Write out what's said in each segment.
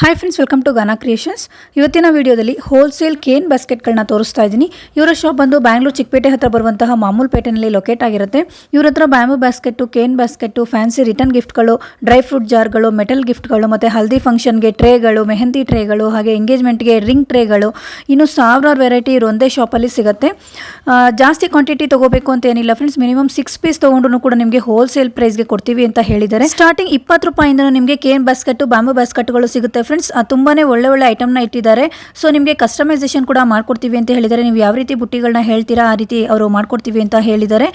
Hi friends welcome to Gaana creations ಇವತ್ತಿನ ವಿಡಿಯೋದಲ್ಲಿ wholesale Kane ಬಾಸ್ಕೆಟ್ಗಳನ್ನ ತೋರಿಸ್ತಾ ಇದ್ದೀನಿ. ಇವರ ಶಾಪ್ ಬಂದು ಬ್ಯಾಂಗ್ಳೂರು ಚಿಕ್ಕಪೇಟೆ ಹತ್ರ ಬರುವಂತಹ ಮಾಮೂಲ್ ಪೇಟೆನಲ್ಲಿ ಲೊಕೇಟ್ ಆಗಿರುತ್ತೆ. ಇವ್ರ ಹತ್ರ bamboo basket cane basket fancy return ಗಿಫ್ಟ್ಗಳು dry fruit ಜಾರ್ಗಳು ಮೆಟಲ್ ಗಿಫ್ಟ್ಗಳು ಮತ್ತು ಹಲ್ದಿ ಫಂಕ್ಷನ್ಗೆ ಟ್ರೇಗಳು ಮೆಹಂದಿ ಟ್ರೇಗಳು ಹಾಗೆ ಎಂಗೇಜ್ಮೆಂಟ್ಗೆ ರಿಂಗ್ ಟ್ರೇಗಳು ಇನ್ನು ಸಾವಿರಾರು ವೆರೈಟಿ ಇರೋ ಒಂದೇ ಶಾಪಲ್ಲಿ ಸಿಗುತ್ತೆ. ಜಾಸ್ತಿ ಕ್ವಾಂಟಿಟಿ ತಗೋಬೇಕು ಅಂತ ಏನಿಲ್ಲ ಫ್ರೆಂಡ್ಸ್ ಮಿನಿಮಮ್ ಸಿಕ್ಸ್ ಪೀಸ್ ತೊಗೊಂಡ್ರು ಕೂಡ ನಿಮಗೆ ಹೋಲ್ಸೇಲ್ ಪ್ರೈಸ್ಗೆ ಕೊಡ್ತೀವಿ ಅಂತ ಹೇಳಿದ್ದಾರೆ. ಸ್ಟಾರ್ಟಿಂಗ್ ಇಪ್ಪತ್ತು ರೂಪಾಯಿಂದ ನಿಮಗೆ ಕೇನ್ ಬಾಸ್ಕೆಟ್ ಬ್ಯಾಂಬು ಬಾಸ್ಕೆಟ್ಗಳು ಸಿಗುತ್ತೆ ಫ್ರೆಂಡ್ಸ್ ತುಂಬಾನೇ ಒಳ್ಳೆ ಒಳ್ಳೆ ಐಟಮ್ನ ಇಟ್ಟಿದ್ದಾರೆ. ಸೊ ನಿಮಗೆ ಕಸ್ಟಮೈಸೇಷನ್ ಕೂಡ ಮಾಡ್ಕೊಡ್ತೀವಿ ಅಂತ ಹೇಳಿದರೆ ನೀವು ಯಾವ ರೀತಿ ಬುಟ್ಟಿಗಳನ್ನ ಹೇಳ್ತೀರಾ, ಆ ರೀತಿ ಅವರು ಮಾಡ್ಕೊಡ್ತೀವಿ ಅಂತ ಹೇಳಿದ್ದಾರೆ.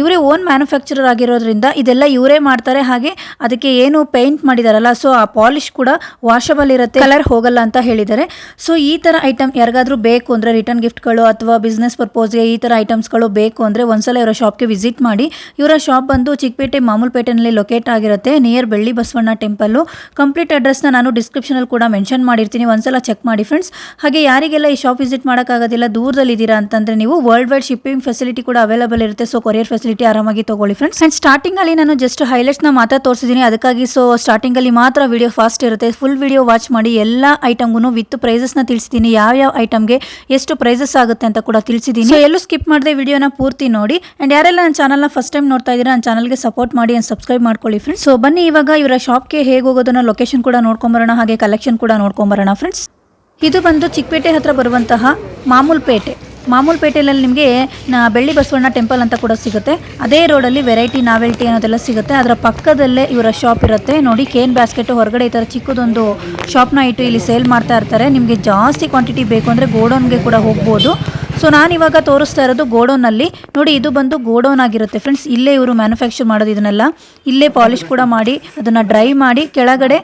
ಇವರೇ ಓನ್ ಮ್ಯಾನುಫ್ಯಾಕ್ಚರರ್ ಆಗಿರೋದ್ರಿಂದ ಇದೆಲ್ಲ ಇವರೇ ಮಾಡ್ತಾರೆ. ಹಾಗೆ ಅದಕ್ಕೆ ಏನು ಪೇಂಟ್ ಮಾಡಿದಾರಲ್ಲ ಸೊ ಆ ಪಾಲಿಶ್ ಕೂಡ ವಾಷಬಲ್ ಇರುತ್ತೆ. ಕಲರ್ ಹೋಗಲ್ಲ ಅಂತ ಹೇಳಿದ್ದಾರೆ. ಸೊ ಈ ಥರ ಐಟಮ್ ಯಾರಿಗಾದರೂ ಬೇಕು ಅಂದರೆ ರಿಟರ್ನ್ ಗಿಫ್ಟ್ಗಳು ಅಥವಾ ಬಿಸ್ನೆಸ್ ಪರ್ಪೋಸ್ಗೆ ಈ ಥರ ಐಟಮ್ಸ್ಗಳು ಬೇಕು ಅಂದರೆ ಒಂದ್ಸಲ ಇವರ ಶಾಪ್ಗೆ ವಿಸಿಟ್ ಮಾಡಿ. ಇವರ ಶಾಪ್ ಬಂದು ಚಿಕ್ಕಪೇಟೆ ಮಾಮೂಲ್ಪೇಟೆನಲ್ಲಿ ಲೊಕೇಟ್ ಆಗಿರುತ್ತೆ near Belli Basavanna temple complete ಅಡ್ರೆಸ್ನ ನಾನು ಡಿಸ್ಕ್ರಿಪ್ಷನಲ್ಲಿ ಕೂಡ ಮೆನ್ಷನ್ ಮಾಡಿರ್ತೀನಿ. ಒಂದ್ಸಲ ಚೆಕ್ ಮಾಡಿ ಫ್ರೆಂಡ್ಸ್ ಹಾಗೆ ಯಾರಿಗೆಲ್ಲ ಈ ಶಾಪ್ ವಿಸಿಟ್ ಮಾಡೋಕ್ಕಾಗೋದಿಲ್ಲ ದೂರದಲ್ಲಿದ್ದೀರಾ ಅಂತಂದರೆ ನೀವು ವರ್ಲ್ಡ್ ವೈಡ್ ಶಿಪ್ಪಿಂಗ್ ಫೆಸಿಲಿಟಿ ಕೂಡ ಅವೈಲೇಬಲ್ ಇರುತ್ತೆ. ಸೊ ಕೊರಿಯರ್ ಫೆಸಿಲಿಟಿ ಆರಾಮಾಗಿ ತಗೊಳ್ಳಿ ಫ್ರೆಂಡ್ಸ್ ಆ್ಯಂಡ್ ಸ್ಟಾರ್ಟಿಂಗಲ್ಲಿ ನಾನು ಜಸ್ಟ್ ಹೈಲೈಟ್ಸ್ನ ಮಾತ್ರ ತೋರಿಸಿದ್ದೀನಿ. ಅದಕ್ಕಾಗಿ ಸೊ ಸ್ಟಾರ್ಟಿಂಗಲ್ಲಿ ಮಾತ್ರ ವಿಡಿಯೋ ಫಾಸ್ಟ್ ಇರುತ್ತೆ. ಫುಲ್ ವಿಡಿಯೋ ವಾಚ್ ಮಾಡಿ ಎಲ್ಲ ಐಟಮ್ಗೂ ವಿತ್ ಪ್ರೈಸಸ್ನ ತಿಳಿಸಿದ್ದೀನಿ. ಯಾವ ಯಾವ ಐಟಮ್ಗೆ ಎಷ್ಟು ಪ್ರೈಸಸ್ ಆಗುತ್ತೆ ಅಂತ ಕೂಡ ತಿಳಿಸಿದ್ದೀನಿ. ಸೊ ಎಲ್ಲೂ ಸ್ಕಿಪ್ ಮಾಡದೆ ವಿಡಿಯೋನ ಪೂರ್ತಿ ನೋಡಿ. ಆ್ಯಂಡ್ ಯಾರೆಲ್ಲ ನನ್ನ ಚಾನಲ್ನ ಫಸ್ಟ್ ಟೈಮ್ ನೋಡ್ತಾ ಇದ್ದೀರಾ, ನನ್ನ ಚಾನಲ್ಗೆ ಸಪೋರ್ಟ್ ಮಾಡಿ ಆ್ಯಂಡ್ ಸಬ್ಸ್ಕ್ರೈಬ್ ಮಾಡ್ಕೊಳ್ಳಿ ಫ್ರೆಂಡ್ಸ್ ಸೊ ಬನ್ನಿ ಇವಾಗ ಇವರ ಶಾಪ್ಗೆ ಹೇಗೆ ಹೋಗೋದನ್ನ ಲೊಕೇಶನ್ ಕೂಡ ನೋಡ್ಕೊಂಬರೋಣ. ಹಾಗೆ ಕಲೆಕ್ಷನ್ ಕೂಡ ನೋಡ್ಕೊಂಬರೋಣ ಫ್ರೆಂಡ್ಸ್ ಇದು ಬಂದು ಚಿಕ್ಕಪೇಟೆ ಹತ್ರ ಬರುವಂತಹ ಮಾಮೂಲ್ ಪೇಟೆ ಮಾಮೂಲ್ ಪೇಟೆಯಲ್ಲಿ ನಿಮಗೆ ಬೆಳ್ಳಿ ಬಸವಣ್ಣ ಟೆಂಪಲ್ ಅಂತ ಕೂಡ ಸಿಗುತ್ತೆ. ಅದೇ ರೋಡಲ್ಲಿ ವೆರೈಟಿ ನಾವೆಲ್ಟಿ ಅನ್ನೋದೆಲ್ಲ ಸಿಗುತ್ತೆ. ಅದರ ಪಕ್ಕದಲ್ಲೇ ಇವರ ಶಾಪ್ ಇರುತ್ತೆ. ನೋಡಿ ಕೇನ್ ಬ್ಯಾಸ್ಕೆಟ್ ಹೊರಗಡೆ ಈ ಥರ ಚಿಕ್ಕದೊಂದು ಶಾಪ್ನ ಇಟ್ಟು ಇಲ್ಲಿ ಸೇಲ್ ಮಾಡ್ತಾ ಇರ್ತಾರೆ. ನಿಮಗೆ ಜಾಸ್ತಿ ಕ್ವಾಂಟಿಟಿ ಬೇಕು ಅಂದರೆ ಗೋಡೌನ್ಗೆ ಕೂಡ ಹೋಗ್ಬೋದು. ಸೊ ನಾನು ಇವಾಗ ತೋರಿಸ್ತಾ ಇರೋದು ಗೋಡೌನಲ್ಲಿ ನೋಡಿ, ಇದು ಬಂದು ಗೋಡೌನ್ ಆಗಿರುತ್ತೆ. ಫ್ರೆಂಡ್ಸ್ ಇಲ್ಲೇ ಇವರು ಮ್ಯಾನುಫ್ಯಾಕ್ಚರ್ ಮಾಡೋದು ಇದನ್ನೆಲ್ಲ. ಇಲ್ಲೇ ಪಾಲಿಶ್ ಕೂಡ ಮಾಡಿ, ಅದನ್ನು ಡ್ರೈ ಮಾಡಿ, ಕೆಳಗಡೆ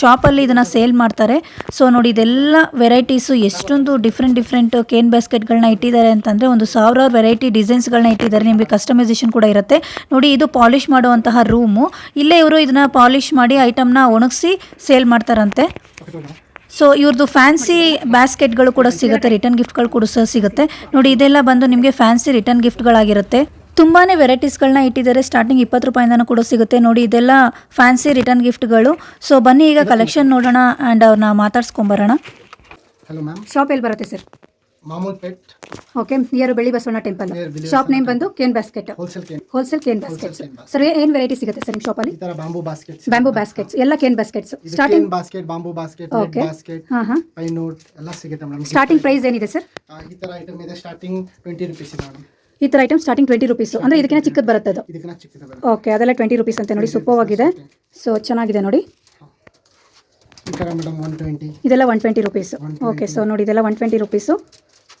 ಶಾಪಲ್ಲಿ ಇದನ್ನು ಸೇಲ್ ಮಾಡ್ತಾರೆ. ಸೊ ನೋಡಿ, ಇದೆಲ್ಲ ವೆರೈಟೀಸು ಎಷ್ಟೊಂದು ಡಿಫ್ರೆಂಟ್ ಡಿಫ್ರೆಂಟ್ ಕೇನ್ ಬ್ಯಾಸ್ಕೆಟ್ಗಳನ್ನ ಇಟ್ಟಿದ್ದಾರೆ ಅಂತಂದರೆ ಒಂದು ಸಾವಿರಾರು ವೆರೈಟಿ ಡಿಸೈನ್ಸ್ಗಳನ್ನ ಇಟ್ಟಿದ್ದಾರೆ. ನಿಮಗೆ ಕಸ್ಟಮೈಸೇಷನ್ ಕೂಡ ಇರುತ್ತೆ. ನೋಡಿ, ಇದು ಪಾಲಿಶ್ ಮಾಡುವಂತಹ ರೂಮು ಇಲ್ಲೇ ಇವರು ಇದನ್ನ ಪಾಲಿಶ್ ಮಾಡಿ ಐಟಮ್ನ ಒಣಗಿಸಿ ಸೇಲ್ ಮಾಡ್ತಾರಂತೆ. ಸೊ ಇವ್ರದ್ದು ಫ್ಯಾನ್ಸಿ ಬ್ಯಾಸ್ಕೆಟ್ಗಳು ಕೂಡ ಸಿಗುತ್ತೆ ರಿಟರ್ನ್ ಗಿಫ್ಟ್ಗಳು ಕೂಡ ಸಹ ಸಿಗುತ್ತೆ. ನೋಡಿ ಇದೆಲ್ಲ ಬಂದು ನಿಮಗೆ ಫ್ಯಾನ್ಸಿ ರಿಟರ್ನ್ ಗಿಫ್ಟ್ಗಳಾಗಿರುತ್ತೆ ತುಂಬಾನೇ ವೆರೈಟೀಸ್ಗಳನ್ನ ಇಟ್ಟಿದ್ದಾರೆ. ಸ್ಟಾರ್ಟಿಂಗ್ ಇಪ್ಪತ್ತು ರೂಪಾಯಿಂದನೂ ಕೂಡ ಸಿಗುತ್ತೆ. ನೋಡಿ ಇದೆಲ್ಲ ಫ್ಯಾನ್ಸಿ ರಿಟರ್ನ್ ಗಿಫ್ಟ್ಗಳು ಸೊ ಬನ್ನಿ ಈಗ ಕಲೆಕ್ಷನ್ ನೋಡೋಣ ಆ್ಯಂಡ್ ಅವ್ರನ್ನ ಮಾತಾಡ್ಸ್ಕೊಂಬರೋಣ. ಹಲೋ ಮ್ಯಾಮ್ ಶಾಪ್ ಎಲ್ಲಿ ಬರುತ್ತೆ sir ಮಾಮೂಲ್ pet. Okay near Belli Basavanna temple shop name ಬಂದು cane basket wholesale cane basket sir ಏನ್ ವೆರೈಟಿ ಸಿಗುತ್ತೆ ಸರ್ ನಿಮ್ಮ ಶಾಪಲ್ಲಿ ಈ ತರ ಬಾಂಬು ಬಾಸ್ಕೆಟ್ಸ್ ಬ್ಯಾಂಬೂ ಬ್ಯಾಸ್ಕೆಟ್ಸ್ ಎಲ್ಲ cane baskets starting basket bamboo basket red Okay. Basket ಹಾಂ ಹಾಂ. ಪೈ ನೋಟ್ ಎಲ್ಲ ಸಿಗುತ್ತೆ ಮೇಡಮ್ ಸ್ಟಾರ್ಟಿಂಗ್ ಪ್ರೈಸ್ ಏನಿದೆ ಸರ್ ಈ ತರ ಐಟಮ್ ಇದೆ ಸ್ಟಾರ್ಟಿಂಗ್ ಟ್ವೆಂಟಿ ರುಪೀಸ್ ಇದೆ ಮೇಡಮ್ ಈ ತರ ಐಟಮ್ ಸ್ಟಾರ್ಟಿಂಗ್ ಟ್ವೆಂಟಿ ರುಪೀಸ್ ಅಂದ್ರೆ ಇದಕ್ಕಿಂತ ಚಿಕ್ಕದ ಬರುತ್ತೆ ಅದು. ಓಕೆ ಅದೆಲ್ಲ ಟ್ವೆಂಟಿ ರುಪೀಸ್ ಅಂತ ನೋಡಿ ಸೂಪರ್ ಆಗಿದೆ. ಸೊ ಚೆನ್ನಾಗಿದೆ ನೋಡಿ. ಇದೆಲ್ಲ one twenty rupees okay so ನೋಡಿ ಇದೆಲ್ಲ ಒನ್ ಟ್ವೆಂಟಿ ರುಪೀಸು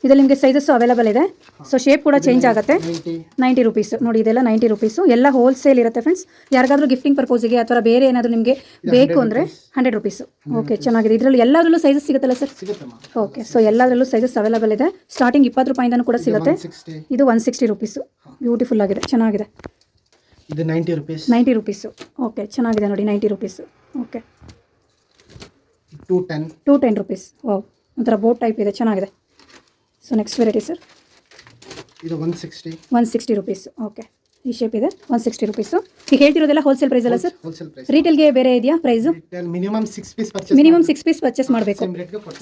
ಇದರಲ್ಲಿ ನಿಮಗೆ ಸೈಜಸ್ಸು ಅವೈಲೇಬಲ್ ಇದೆ. ಸೊ ಶೇಪ್ ಕೂಡ ಚೇಂಜ್ ಆಗುತ್ತೆ. ನೈಂಟಿ ರುಪೀಸ್ ನೋಡಿ ಇದೆಲ್ಲ ನೈಂಟಿ ರುಪೀಸು ಎಲ್ಲ ಹೋಲ್ಸೇಲ್ ಇರುತ್ತೆ ಫ್ರೆಂಡ್ಸ್ ಯಾರಿಗಾದ್ರೂ ಗಿಫ್ಟಿಂಗ್ ಪರ್ಪೋಸಿಗೆ ಅಥವಾ ಬೇರೆ ಏನಾದರೂ ನಿಮಗೆ ಬೇಕು ಅಂದರೆ ಹಂಡ್ರೆಡ್ ರುಪೀಸು ಓಕೆ ಚೆನ್ನಾಗಿದೆ. ಇದರಲ್ಲಿ ಎಲ್ಲದರಲ್ಲೂ ಸೈಜಸ್ ಸಿಗುತ್ತಲ್ಲ ಸರ್ ಓಕೆ ಸೊ ಎಲ್ಲದರಲ್ಲೂ ಸೈಜಸ್ ಅವೈಲೇಬಲ್ ಇದೆ. ಸ್ಟಾರ್ಟಿಂಗ್ ಇಪ್ಪತ್ತು ರೂಪಾಯಿಂದನೂ ಕೂಡ ಸಿಗುತ್ತೆ. ಇದು ಒನ್ ಸಿಕ್ಸ್ಟಿ ರುಪೀಸು ಬ್ಯೂಟಿಫುಲ್ ಆಗಿದೆ. ಚೆನ್ನಾಗಿದೆ. ಇದು ninety rupees ninety rupees okay ಚೆನ್ನಾಗಿದೆ ನೋಡಿ ninety rupees okay two ten two ten rupees ಓ ಒಂಥರ ಬೋಟ್ ಟೈಪ್ ಇದೆ. ಚೆನ್ನಾಗಿದೆ. ಸೊ ನೆಕ್ಸ್ಟ್ ವೆರೈಟಿ ಸರ್ ಇದು one sixty one sixty rupees okay ಈ ಶೇಪ್ ಇದೆ. ಒನ್ ಸಿಕ್ಸ್ಟಿ ರುಪೀಸು ಈಗ ಹೇಳ್ತಿರೋದೆಲ್ಲ ಹೋಲ್ಸೇಲ್ ಪ್ರೈಸ್ ಅಲ್ಲ ಸರ್ ಹೋಲ್ಸೇಲ್ ಪ್ರೈಸ್ ರೀಟೇಲ್ಗೆ ಬೇರೆ ಇದೆಯಾ price minimum six piece purchase minimum six piece purchase ಮಾಡಬೇಕು.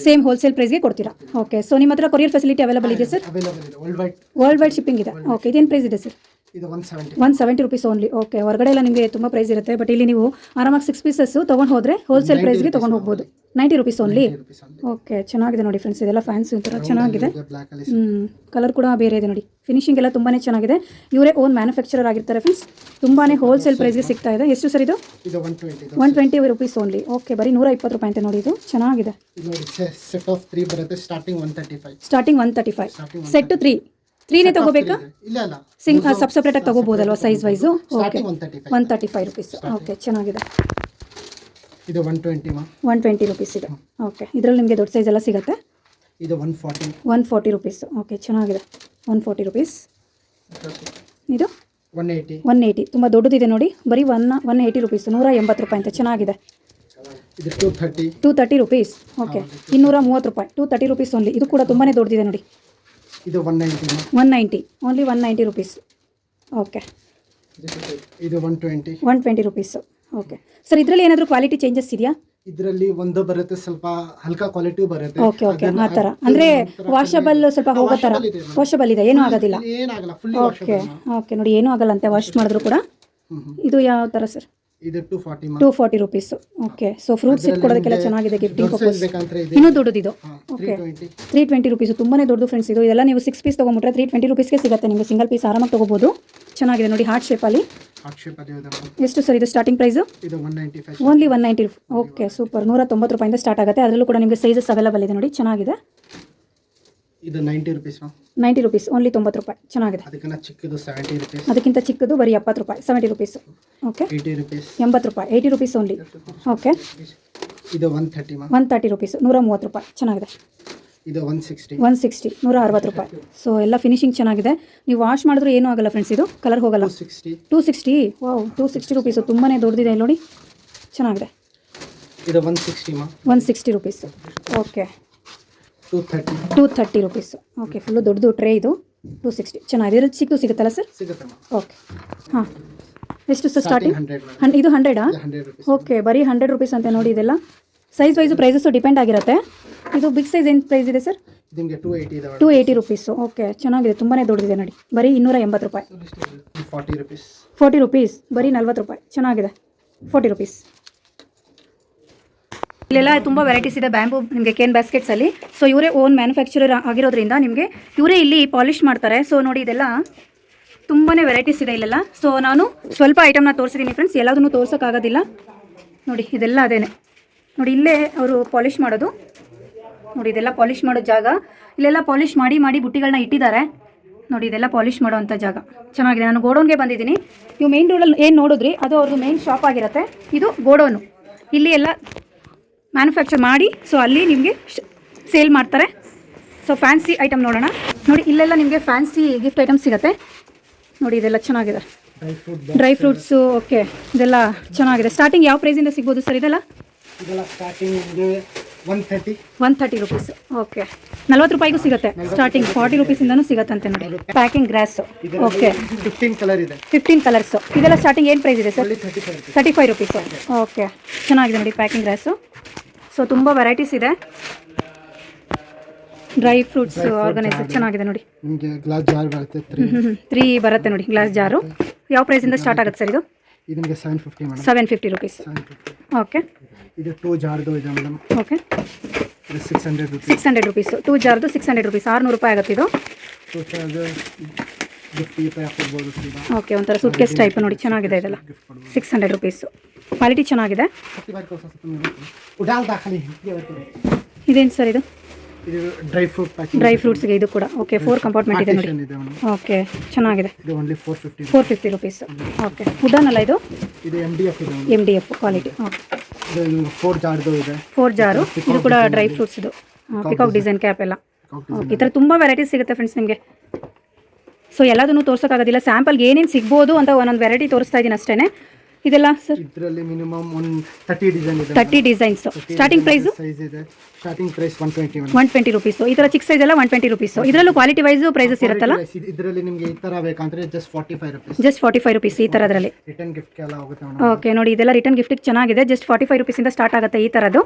ಸೇಮ್ ಹೋಲ್ಸೇಲ್ ಪ್ರೈಸ್ಗೆ ಕೊಡ್ತೀರಾ? ಓಕೆ ಸೊ ನಿಮ್ಮ ಹತ್ರ ಕೊರಿಯರ್ ಫೆಸಿಲಿಟಿ ಅವೈಲಬಲ್ ಇದೆ ಸರ್ ಅವೈಲೇಬಲ್ ಇದೆ. World wide world wide shipping ಇದೆ ಓಕೆ ಇದೇನು ಪ್ರೈಸ್ ಇದೆ ಸರ್ ಇದು one seventy one seventy rupees only okay ಹೊರಗಡೆ ಎಲ್ಲ ನಿಮಗೆ ತುಂಬ ಪ್ರೈಸ್ ಇರುತ್ತೆ ಬಟ್ ಇಲ್ಲಿ ನೀವು ಆರಾಮಾಗಿ ಸಿಕ್ಸ್ ಪೀಸಸ್ಸು ತೊಗೊಂಡು ಹೋದರೆ ಹೋಲ್ಸೇಲ್ ಪ್ರೈಸ್ಗೆ ತೊಗೊಂಡು ಹೋಗ್ಬೋದು. ನೈಂಟಿ ರುಪೀಸ್ ಓನ್ಲಿ ಓಕೆ ಚೆನ್ನಾಗಿದೆ ನೋಡಿ ಫ್ರೆಂಡ್ಸ್ ಇದೆಲ್ಲ ಫ್ಯಾನ್ಸ್ ಒಂಥರ ಚೆನ್ನಾಗಿದೆ. ಹ್ಞೂ ಕಲರ್ ಕೂಡ ಬೇರೆ ಇದೆ ನೋಡಿ. ಫಿನಿಶಿಂಗ್ ಎಲ್ಲ ತುಂಬಾ ಚೆನ್ನಾಗಿದೆ. ಇವರೇ ಓನ್ ಮ್ಯಾನುಫ್ಯಾಕ್ಚರರ್ ಆಗಿರ್ತಾರೆ ಫ್ರೆಂಡ್ಸ್ ತುಂಬಾ ಹೋಲ್ಸೇಲ್ ಪ್ರೈಸ್ಗೆ ಸಿಗ್ತಾ ಇದೆ. ಎಷ್ಟು ಸರ್ ಇದು? One twenty rupees only okay ಬರೀ ನೂರ ಇಪ್ಪತ್ತು ರೂಪಾಯಿ ಅಂತ ನೋಡಿ ಇದು. ಚೆನ್ನಾಗಿದೆ. Starting one thirty five starting one thirty five starting set three ತ್ರೀನೇ ತಗೋಬೇಕಾ? ಇಲ್ಲ ಇಲ್ಲ. ಸಿಂಗ್ ಸಬ್ ಸಪ್ರೇಟಾಗಿ ತಗೋಬಹುದಲ್ವಾ size wise okay one thirty five rupees okay ಚೆನ್ನಾಗಿದೆ. ಇದು one twenty one twenty rupees ಇದೆ. ಓಕೆ ಇದರಲ್ಲಿ ನಿಮಗೆ ದೊಡ್ಡ ಸೈಜ್ ಎಲ್ಲ ಸಿಗುತ್ತೆ? ಇದು one forty one forty rupees okay ಚೆನ್ನಾಗಿದೆ. ಒನ್ ಫಾರ್ಟಿ ರುಪೀಸ್ ಇದು? ಒನ್ ಏಯ್ಟಿ ಒನ್ ಏಯ್ಟಿ ತುಂಬ ದೊಡ್ಡದಿದೆ ನೋಡಿ. ಬರೀ ಒನ್ ಒನ್ ಏಯ್ಟಿ ರುಪೀಸ್ ನೂರ ಎಂಬತ್ತು ರೂಪಾಯಿ ಅಂತ ಚೆನ್ನಾಗಿದೆ. ಇದು two thirty two thirty rupees okay ಇನ್ನೂರ ಮೂವತ್ತು ರೂಪಾಯಿ. ಟೂ ತರ್ಟಿ ರುಪೀಸ್ ಓನ್ಲಿ ಇದು ಕೂಡ ತುಂಬಾ ದೊಡ್ಡದಿದೆ ನೋಡಿ. ಇದು one ninety one ninety only one ninety rupees okay ಇದು one twenty one twenty rupees okay sir ಇದರಲ್ಲಿ ಏನಾದರೂ ಕ್ವಾಲಿಟಿ ಚೇಂಜಸ್ ಇದೆಯಾ? ಇದರಲ್ಲಿ ಒಂದು ಬರುತ್ತೆ ಸ್ವಲ್ಪ ಹಲ್ಕಾ ಕ್ವಾಲಿಟಿ ಬರುತ್ತೆ. ಓಕೆ ಓಕೆ ಆ ಥರ. ಅದು ಅಂದರೆ ವಾಷಬಲ್ ಸ್ವಲ್ಪ ಹೋಗೋ ಥರ. ವಾಷಬಲ್ ಇದೆ ಏನೂ ಆಗೋದಿಲ್ಲ. ಏನಾಗಲ್ಲ ಫುಲ್ಲಿ ಓಕೆ ಓಕೆ ನೋಡಿ ಏನೂ ಆಗಲ್ಲ ಅಂತೆ ವಾಶ್ ಮಾಡಿದ್ರು ಕೂಡ. ಇದು ಯಾವ ಥರ ಸರ್ ಇದು two forty two forty rupees okay so fruits ಇಟ್ಕೊಡೋದಕ್ಕೆಲ್ಲ ಚೆನ್ನಾಗಿದೆ ಗಿಫ್ಟಿಂಗ್ ಪರ್ಪಸ್ ಇನ್ನೂ ದೊಡ್ಡದು ಇದು ಓಕೆ ತ್ರೀ ಟ್ವೆಂಟಿ ರುಪೀಸ್ ತುಂಬಾ ದೊಡ್ಡದು ಫ್ರೆಂಡ್ಸ್ ಇದು. ಇದೆಲ್ಲ ನೀವು ಸಿಕ್ಸ್ ಪೀಸ್ ತೊಗೊಂಬಿಟ್ರೆ ತ್ರೀ ಟ್ವೆಂಟಿ ರುಪೀಸ್ಗೆ ಸಿಗುತ್ತೆ ನಿಮಗೆ. ಸಿಂಗಲ್ ಪೀಸ್ ಆರಾಮಾಗಿ ತಗೋಬಹುದು ಚೆನ್ನಾಗಿದೆ ನೋಡಿ ಹಾರ್ಟ್ ಶೇಪಲ್ಲಿ ಎಷ್ಟು ಸರ್ ಇದು starting price only one ninety okay super ನೂರ ತೊಂಬತ್ತು ರೂಪಾಯಿಂದ ಸ್ಟಾರ್ಟ್ ಆಗುತ್ತೆ. ಅದರಲ್ಲೂ ಕೂಡ ನಿಮಗೆ ಸೈಜಸ್ ಅವೈಲೇಬಲ್ ಇದೆ ನೋಡಿ. ಚೆನ್ನಾಗಿದೆ. ಇದು ninety rupees? Ninety rupees only ತೊಂಬತ್ತು ರೂಪಾಯಿ. ಚೆನ್ನಾಗಿದೆ. ಅದಕ್ಕಿಂತ ಚಿಕ್ಕದು ಸೆವೆಂಟಿ ರುಪೀಸ್. ಅದಕ್ಕಿಂತ ಚಿಕ್ಕದು ಬರೀ ಎಪ್ಪತ್ತು ರೂಪಾಯಿ seventy rupees. Okay eighty rupees. ಎಂಬತ್ತು ರೂಪಾಯಿ ಏಯ್ಟಿ ರುಪೀಸ್ ಓನ್ಲಿ ಓಕೆ ಇದು one thirty one thirty rupees ನೂರ ಮೂವತ್ತು ರೂಪಾಯಿ. ಚೆನ್ನಾಗಿದೆ. ಇದು ಒನ್ ಸಿಕ್ಸ್ಟಿ ಒನ್ ಸಿಕ್ಸ್ಟಿ ನೂರ ಅರವತ್ತು ರೂಪಾಯಿ. ಸೊ ಎಲ್ಲ ಫಿನಿಶಿಂಗ್ ಚೆನ್ನಾಗಿದೆ. ನೀವು ವಾಶ್ ಮಾಡಿದ್ರು ಏನೂ ಆಗಲ್ಲ ಫ್ರೆಂಡ್ಸ್ ಇದು ಕಲರ್ ಹೋಗಲ್ಲ. Two sixty two sixty wow two sixty rupees. ತುಂಬಾ ದೊಡ್ಡದಿದೆ ಇಲ್ಲಿ ನೋಡಿ. ಚೆನ್ನಾಗಿದೆ. ಇದು one sixty one sixty rupees. Okay two thirty two thirty rupees okay full ದೊಡ್ಡದು ಟ್ರೇ ಇದು. ಟೂ ಸಿಕ್ಸ್ಟಿ ಚೆನ್ನಾಗಿದೆ. ಇದ್ರಲ್ಲಿ ಸಿಕ್ಕು ಸಿಗುತ್ತಲ್ಲ ಸರ್ ಸಿಗುತ್ತೆ ಓಕೆ ಹಾಂ. ಎಷ್ಟು ಸರ್ ಸ್ಟಾರ್ಟಿಂಗ್ ಹಂಡ್ರೆಡ್ ಇದು ಹಂಡ್ರೆಡಾ ಓಕೆ ಬರೀ ಹಂಡ್ರೆಡ್ ರುಪೀಸ್ ಅಂತ ನೋಡಿ ಇದೆಲ್ಲ. ಸೈಜ್ ವೈಸು ಪ್ರೈಸಸ್ಸು ಡಿಪೆಂಡ್ ಆಗಿರುತ್ತೆ. ಇದು ಬಿಗ್ ಸೈಜ್ ಏನು ಪ್ರೈಸ್ ಇದೆ ಸರ್ ನಿಮಗೆ two eighty two eighty rupees okay ಚೆನ್ನಾಗಿದೆ. ತುಂಬಾ ದೊಡ್ಡದಿದೆ ನೋಡಿ. ಬರೀ ಇನ್ನೂರ ಎಂಬತ್ತು ರೂಪಾಯಿ ಫಾರ್ಟಿ ರುಪೀಸ್ ಫೋರ್ಟಿ ರುಪೀಸ್ ಬರೀ ನಲ್ವತ್ತು ರೂಪಾಯಿ. ಚೆನ್ನಾಗಿದೆ. ಫೋರ್ಟಿ ರುಪೀಸ್ ಇಲ್ಲೆಲ್ಲ ತುಂಬ ವೆರೈಟೀಸ್ ಇದೆ ಬ್ಯಾಂಬೂ ನಿಮಗೆ ಕೇನ್ ಬ್ಯಾಸ್ಕೆಟ್ಸಲ್ಲಿ ಸೊ ಇವರೇ ಓನ್ ಮ್ಯಾನುಫ್ಯಾಕ್ಚರರ್ ಆಗಿರೋದ್ರಿಂದ ನಿಮಗೆ ಇವರೇ ಇಲ್ಲಿ ಪಾಲಿಶ್ ಮಾಡ್ತಾರೆ. ಸೊ ನೋಡಿ ಇದೆಲ್ಲ ತುಂಬಾ ವೆರೈಟೀಸ್ ಇದೆ ಇಲ್ಲೆಲ್ಲ. ಸೊ ನಾನು ಸ್ವಲ್ಪ ಐಟಮ್ನ ತೋರಿಸಿದ್ದೀನಿ ಫ್ರೆಂಡ್ಸ್ ಎಲ್ಲದನ್ನು ತೋರ್ಸೋಕ್ಕಾಗೋದಿಲ್ಲ. ನೋಡಿ, ಇದೆಲ್ಲ ಅದೇನೆ. ನೋಡಿ, ಇಲ್ಲೇ ಅವರು ಪಾಲಿಶ್ ಮಾಡೋದು. ನೋಡಿ, ಇದೆಲ್ಲ ಪಾಲಿಶ್ ಮಾಡೋ ಜಾಗ. ಇಲ್ಲೆಲ್ಲ ಪಾಲಿಶ್ ಮಾಡಿ ಮಾಡಿ ಬುಟ್ಟಿಗಳನ್ನ ಇಟ್ಟಿದ್ದಾರೆ. ನೋಡಿ, ಇದೆಲ್ಲ ಪಾಲಿಶ್ ಮಾಡೋವಂಥ ಜಾಗ. ಚೆನ್ನಾಗಿದೆ. ನಾನು ಗೋಡೌನ್ಗೆ ಬಂದಿದ್ದೀನಿ. ನೀವು ಮೇನ್ ರೋಡಲ್ಲಿ ಏನು ನೋಡಿದ್ರಿ, ಅದು ಅವ್ರದ್ದು ಮೇನ್ ಶಾಪ್ ಆಗಿರುತ್ತೆ. ಇದು ಗೋಡೌನು. ಇಲ್ಲಿ ಎಲ್ಲ ಮ್ಯಾನುಫ್ಯಾಕ್ಚರ್ ಮಾಡಿ ಸೊ ಅಲ್ಲಿ ನಿಮಗೆ ಸೇಲ್ ಮಾಡ್ತಾರೆ. ಸೊ ಫ್ಯಾನ್ಸಿ ಐಟಮ್ ನೋಡೋಣ. ನೋಡಿ ಇಲ್ಲೆಲ್ಲ ನಿಮಗೆ ಫ್ಯಾನ್ಸಿ ಗಿಫ್ಟ್ ಐಟಮ್ ಸಿಗುತ್ತೆ. ನೋಡಿ ಇದೆಲ್ಲ ಚೆನ್ನಾಗಿದೆ. ಡ್ರೈ ಫ್ರೂಟ್ ಫ್ರೂಟ್ಸು ಓಕೆ ಇದೆಲ್ಲ ಚೆನ್ನಾಗಿದೆ. ಸ್ಟಾರ್ಟಿಂಗ್ ಯಾವ ಪ್ರೈಸಿಂದ ಸಿಗ್ಬೋದು ಸರ್ ಇದೆಲ್ಲ? ಒನ್ ತರ್ಟಿ ರುಪೀಸ್ ಓಕೆ ನಲ್ವತ್ತು ರೂಪಾಯಿಗೂ ಸಿಗುತ್ತೆ. ಸ್ಟಾರ್ಟಿಂಗ್ ಫಾರ್ಟಿ ರುಪೀಸಿಂದನೂ ಸಿಗತ್ತಂತೆ ನೋಡಿ. Packing grass okay fifteen colour ಇದೆ. ಫಿಫ್ಟೀನ್ ಕಲರ್ಸು ಇದೆಲ್ಲ ಸ್ಟಾರ್ಟಿಂಗ್ ಏನು ಪ್ರೈಸ್ ಇದೆ sir thirty five rupees okay ಚೆನ್ನಾಗಿದೆ ನೋಡಿ ಪ್ಯಾಕಿಂಗ್ ಗ್ರಾಸು ಸೊ ತುಂಬ ವೆರೈಟೀಸ್ ಇದೆ. ಡ್ರೈ ಫ್ರೂಟ್ಸ್ ಆರ್ಗನೈಸ್ ಚೆನ್ನಾಗಿದೆ ನೋಡಿ. ನಿಮಗೆ ಗ್ಲಾಸ್ ಜಾರ್ ಬರುತ್ತೆ ತ್ರೀ ತ್ರೀ ಬರುತ್ತೆ ನೋಡಿ ಗ್ಲಾಸ್ ಜಾರು ಯಾವ ಪ್ರೈಸಿಂದ ಸ್ಟಾರ್ಟ್ ಆಗುತ್ತೆ ಸರ್ ಇದು? ಇದು ನಿಮಗೆ seven fifty madam seven fifty rupees okay ಇದು ಟೂ ಜಾರ್ದು ಇದೆ ಮೇಡಮ್ ಓಕೆ ಇದು six hundred rupees six hundred rupees two ಜಾರ್ದು six hundred rupees ಆರುನೂರು ರೂಪಾಯಿ ಆಗುತ್ತೆ ಇದು. ಓಕೆ ಒಂಥರ ಸೂಟ್ ಕೇಸ್ ಟೈಪ್ ನೋಡಿ ಚೆನ್ನಾಗಿದೆ ಇದೆಲ್ಲ. ಸಿಕ್ಸ್ ಹಂಡ್ರೆಡ್ ರುಪೀಸು ಕ್ವಾಲಿಟಿ ಚೆನ್ನಾಗಿದೆ. ಇದೇನು ಸರ್ ಇದು? ಡ್ರೈ ಫ್ರೂಟ್ ಡ್ರೈ ಫ್ರೂಟ್ಸ್ಗೆ ಇದು. ಕೂಡ. ಓಕೆ ಫೋರ್ ಕಂಪಾರ್ಟ್ಮೆಂಟ್ ಇದೆ ನೋಡಿ. ಓಕೆ ಚೆನ್ನಾಗಿದೆ. Four fifty rupees okay wooden ಅಲ್ಲ ಇದು? M D F quality okay four jar. ಇದು ಕೂಡ ಡ್ರೈ ಫ್ರೂಟ್ಸ್ ಇದು. ಪಿಕಾಕ್ ಡಿಸೈನ್ ಕ್ಯಾಪ್ ಎಲ್ಲ. ಓಕೆ ಈ ಥರ ತುಂಬ ವೆರೈಟೀಸ್ ಸಿಗುತ್ತೆ ಫ್ರೆಂಡ್ಸ್ ನಿಮಗೆ. ಸೊ ಎಲ್ಲದನ್ನು ತೋರ್ಸೋಕ್ಕಾಗೋದಿಲ್ಲ. ಸ್ಯಾಂಪಲ್ಗೆ ಏನೇನು ಸಿಗ್ಬೋದು ಅಂತ ಒಂದೊಂದು ವೆರೈಟಿ ತೋರಿಸ್ತಾ ಇದ್ದೀನಿ ಅಷ್ಟೇ ಇದೆಲ್ಲ ಸರ್ ಇದರಲ್ಲಿ ಮಿನಿಮಮ್ ಒಂದು ತರ್ಟಿ ಡಿಸೈನ್ ಇದೆ thirty designs starting price size ಇದೆ. Starting price one twenty one twenty rupees ಈ ಥರ ಚಿಕ್ಕ ಸೈಜ್ ಎಲ್ಲ ಒನ್ ಟ್ವೆಂಟಿ ರುಪೀಸು ಇದರಲ್ಲೂ ಕ್ವಾಲಿಟಿ ವೈಸ್ ಪ್ರೈಸಸ್ ಇರುತ್ತಲ್ಲ? ಇದರಲ್ಲಿ ನಿಮಗೆ ಈ ಥರ ಬೇಕಂದ್ರೆ just forty five rupees just forty five rupees ಈ ಥರದ್ರಲ್ಲಿ ರಿಟರ್ನ್ ಗಿಫ್ಟ್ಗೆಲ್ಲ ಹೋಗುತ್ತೆ ಓಕೆ ನೋಡಿ ಇದೆಲ್ಲ ರಿಟರ್ನ್ ಗಿಫ್ಟಿಗೆ ಚೆನ್ನಾಗಿದೆ. ಜಸ್ಟ್ ಫಾರ್ಟಿ ಫೈವ್ ರುಪೀಸಿಂದ ಸ್ಟಾರ್ಟ್ ಆಗುತ್ತೆ ಈ ಥರದ್ದು